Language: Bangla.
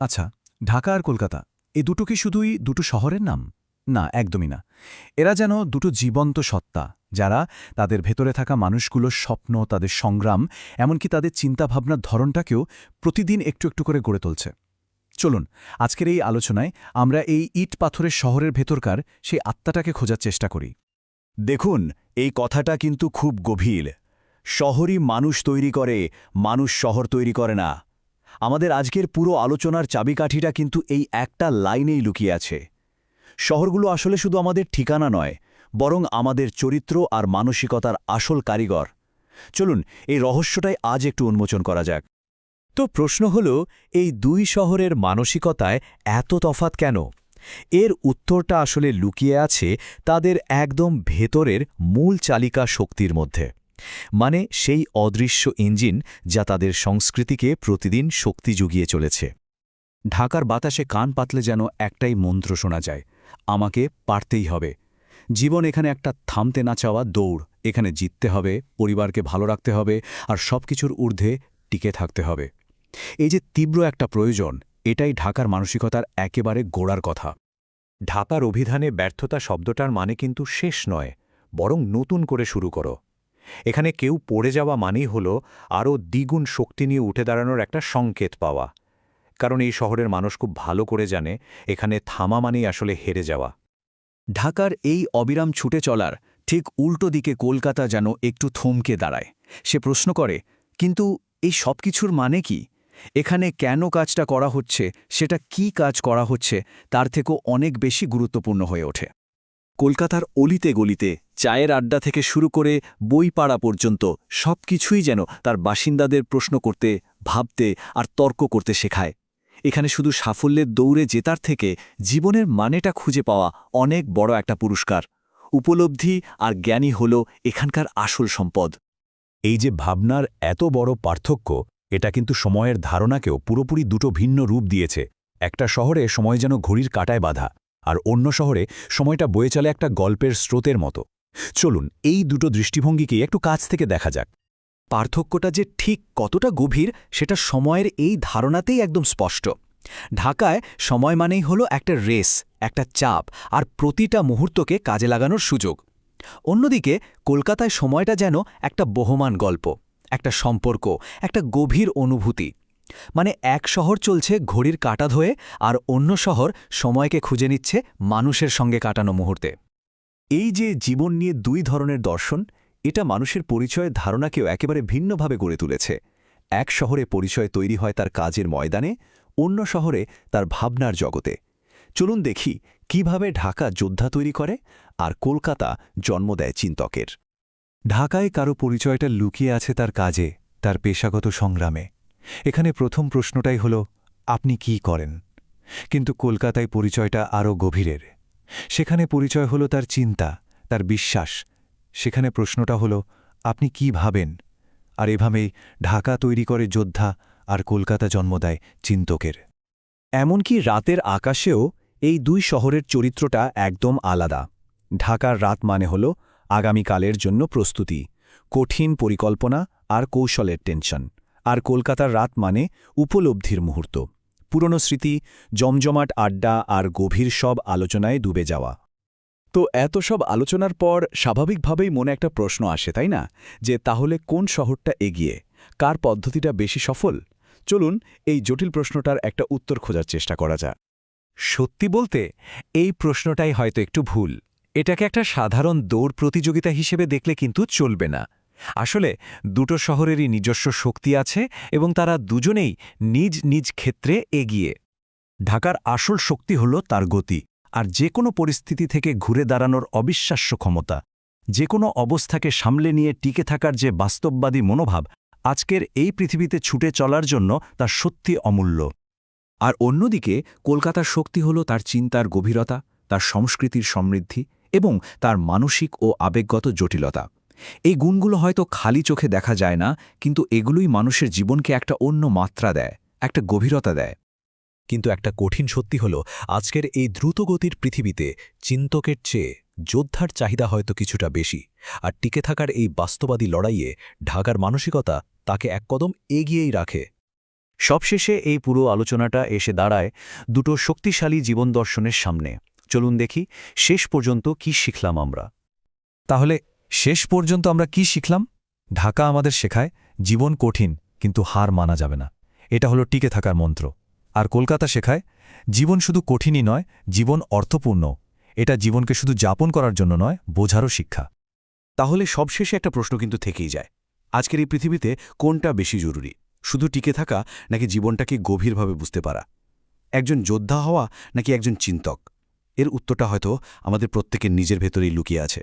আচ্ছা ঢাকা আর কলকাতা, এ দুটো কি শুধুই দুটো শহরের নাম? না, একদমই না। এরা যেন দুটো জীবন্ত সত্তা, যারা তাদের ভেতরে থাকা মানুষগুলোর স্বপ্ন, তাদের সংগ্রাম, এমনকি তাদের চিন্তাভাবনার ধরনটাকেও প্রতিদিন একটু একটু করে গড়ে তুলছে। চলুন, আজকের এই আলোচনায় আমরা এই ইট পাথরের শহরের ভেতরকার সেই আত্মাটাকে খোঁজার চেষ্টা করি। দেখুন, এই কথাটা কিন্তু খুব গভীর। শহরই মানুষ তৈরি করে, মানুষ শহর তৈরি করে না। আমাদের আজকের পুরো আলোচনার চাবিকাঠিটা কিন্তু এই একটা লাইনেই লুকিয়ে আছে। শহরগুলো আসলে শুধু আমাদের ঠিকানা নয়, বরং আমাদের চরিত্র আর মানসিকতার আসল কারিগর। চলুন, এই রহস্যটাই আজ একটু উন্মোচন করা যাক। তো প্রশ্ন হল, এই দুই শহরের মানসিকতায় এত তফাত কেন? এর উত্তরটা আসলে লুকিয়ে আছে তাদের একদম ভেতরের মূল চালিকা শক্তির মধ্যে। মানে সেই অদৃশ্য ইঞ্জিন যা তাদের সংস্কৃতিকে প্রতিদিন শক্তি জুগিয়ে চলেছে। ঢাকার বাতাসে কান পাতলে যেন একটাই মন্ত্র শোনা যায়, আমাকে পারতেই হবে। জীবন এখানে একটা থামতে না চাওয়া দৌড়, এখানে জিততে হবে, পরিবারকে ভালো রাখতে হবে, আর সবকিছুর ঊর্ধ্বে টিকে থাকতে হবে। এই যে তীব্র একটা প্রয়োজন, এটাই ঢাকার মানসিকতার একেবারে গোড়ার কথা। ঢাকার অভিধানে ব্যর্থতা শব্দটার মানে কিন্তু শেষ নয়, বরং নতুন করে শুরু করো। এখানে কেউ পড়ে যাওয়া মানেই হল আরও দ্বিগুণ শক্তি নিয়ে উঠে দাঁড়ানোর একটা সংকেত পাওয়া। কারণ এই শহরের মানুষ খুব ভালো করে জানে, এখানে থামা মানেই আসলে হেরে যাওয়া। ঢাকার এই অবিরাম ছুটে চলার ঠিক উল্টো দিকে কলকাতা যেন একটু থমকে দাঁড়ায়। সে প্রশ্ন করে, কিন্তু এই সব কিছুর মানে কি? এখানে কেন কাজটা করা হচ্ছে? সেটা কি কাজ করা হচ্ছে? তার থেকেও অনেক বেশি গুরুত্বপূর্ণ হয়ে ওঠে। কলকাতার অলিতে গলিতে চায়ের আড্ডা থেকে শুরু করে বই পাড়া পর্যন্ত সব কিছুই যেন তার বাসিন্দাদের প্রশ্ন করতে, ভাবতে আর তর্ক করতে শেখায়। এখানে শুধু সাফল্যের দৌড়ে জেতার থেকে জীবনের মানেটা খুঁজে পাওয়া অনেক বড় একটা পুরস্কার। উপলব্ধি আর জ্ঞানী হল এখানকার আসল সম্পদ। এই যে ভাবনার এত বড় পার্থক্য, এটা কিন্তু সময়ের ধারণাকেও পুরোপুরি দুটো ভিন্ন রূপ দিয়েছে। একটা শহরে সময় যেন ঘড়ির কাটায় বাধা আর অন্য শহরে সময়টা বয়ে চলে একটা গল্পের স্রোতের মতো। চলুন, এই দুটো দৃষ্টিভঙ্গিকেই একটু কাছ থেকে দেখা যাক। পার্থক্যটা যে ঠিক কতটা গভীর, সেটা সময়ের এই ধারণাতেই একদম স্পষ্ট। ঢাকায় সময় মানেই হলো একটা রেস, একটা চাপ, আর প্রতিটা মুহূর্তকে কাজে লাগানোর সুযোগ। অন্যদিকে, কলকাতায় সময়টা যেন একটা বহমান গল্প, একটা সম্পর্ক, একটা গভীর অনুভূতি। মানে এক শহর চলছে ঘড়ির কাটা ধয়ে আর অন্য শহর সময়কে খুঁজে নিচ্ছে মানুষের সঙ্গে কাটানো মুহূর্তে। এই যে জীবন নিয়ে দুই ধরনের দর্শন, এটা মানুষের পরিচয়ের ধারণাকেও একেবারে ভিন্নভাবে গড়ে তুলেছে। এক শহরে পরিচয় তৈরি হয় তার কাজের ময়দানে, অন্য শহরে তার ভাবনার জগতে। চলুন দেখি কীভাবে ঢাকা যোদ্ধা তৈরি করে আর কলকাতা জন্ম দেয় চিন্তকের। ঢাকায় কারও পরিচয়টা লুকিয়ে আছে তার কাজে, তার পেশাগত সংগ্রামে। এখানে প্রথম প্রশ্নটাই হল, আপনি কি করেন? কিন্তু কলকাতায় পরিচয়টা আরও গভীরের। সেখানে পরিচয় হলো তার চিন্তা, তার বিশ্বাস। সেখানে প্রশ্নটা হলো, আপনি কি ভাবেন? আর এভাবেই ঢাকা তৈরি করে যোদ্ধা আর কলকাতা জন্ম দেয় চিন্তকের। এমনকি রাতের আকাশেও এই দুই শহরের চরিত্রটা একদম আলাদা। ঢাকার রাত মানে হল, আগামীকালের জন্য প্রস্তুতি, কঠিন পরিকল্পনা আর কৌশলের টেনশন। আর কলকাতার রাত মানে উপলব্ধির মুহূর্ত। পুরনো স্মৃতি, জমজমাট আড্ডা আর গভীর সব আলোচনায় ডুবে যাওয়া। তো এত সব আলোচনার পর স্বাভাবিকভাবেই মনে একটা প্রশ্ন আসে, তাই না? যে তাহলে কোন শহরটা এগিয়ে? কার পদ্ধতিটা বেশি সফল? চলুন এই জটিল প্রশ্নটার একটা উত্তর খোঁজার চেষ্টা করা যাক। সত্যি বলতে, এই প্রশ্নটাই হয়তো একটু ভুল। এটাকে একটা সাধারণ দৌড় প্রতিযোগিতা হিসেবে দেখলে কিন্তু চলবে না। আসলে দুটো শহরেরই নিজস্ব শক্তি আছে এবং তারা দুজনেই নিজ নিজ ক্ষেত্রে এগিয়ে। ঢাকার আসল শক্তি হল তার গতি আর যে কোনো পরিস্থিতি থেকে ঘুরে দাঁড়ানোর অবিশ্বাস্য ক্ষমতা। যে কোনো অবস্থাকে সামলে নিয়ে টিকে থাকার যে বাস্তববাদী মনোভাব আজকের এই পৃথিবীতে ছুটে চলার জন্য তা সত্যি অমূল্য। আর অন্যদিকে কলকাতার শক্তি হল তার চিন্তার গভীরতা, তার সংস্কৃতির সমৃদ্ধি এবং তার মানসিক ও আবেগগত জটিলতা। এই গুণগুলো হয়তো খালি চোখে দেখা যায় না, কিন্তু এগুলোই মানুষের জীবনকে একটা অন্য মাত্রা দেয়, একটা গভীরতা দেয়। কিন্তু একটা কঠিন সত্যি হল, আজকের এই দ্রুতগতির পৃথিবীতে চিন্তকের চেয়ে যোদ্ধার চাহিদা হয়তো কিছুটা বেশি, আর টিকে থাকার এই বাস্তবাদী লড়াইয়ে ঢাকার মানসিকতা তাকে এক কদম এগিয়েই রাখে। সবশেষে এই পুরো আলোচনাটা এসে দাঁড়ায় দুটো শক্তিশালী জীবন দর্শনের সামনে। চলুন দেখি শেষ পর্যন্ত কি শিখলাম আমরা। তাহলে শেষ পর্যন্ত আমরা কি শিখলাম? ঢাকা আমাদের শেখায়, জীবন কঠিন, কিন্তু হার মানা যাবে না। এটা হলো টিকে থাকার মন্ত্র। আর কলকাতা শেখায়, জীবন শুধু কঠিনই নয়, জীবন অর্থপূর্ণ। এটা জীবনকে শুধু যাপন করার জন্য নয়, বোঝারও শিক্ষা। তাহলে সবশেষে একটা প্রশ্ন কিন্তু থেকেই যায়। আজকের এই পৃথিবীতে কোনটা বেশি জরুরি? শুধু টিকে থাকা, নাকি জীবনটাকে গভীরভাবে বুঝতে পারা? একজন যোদ্ধা হওয়া, নাকি একজন চিন্তক? এর উত্তরটা হয়তো আমাদের প্রত্যেকের নিজের ভেতরেই লুকিয়ে আছে।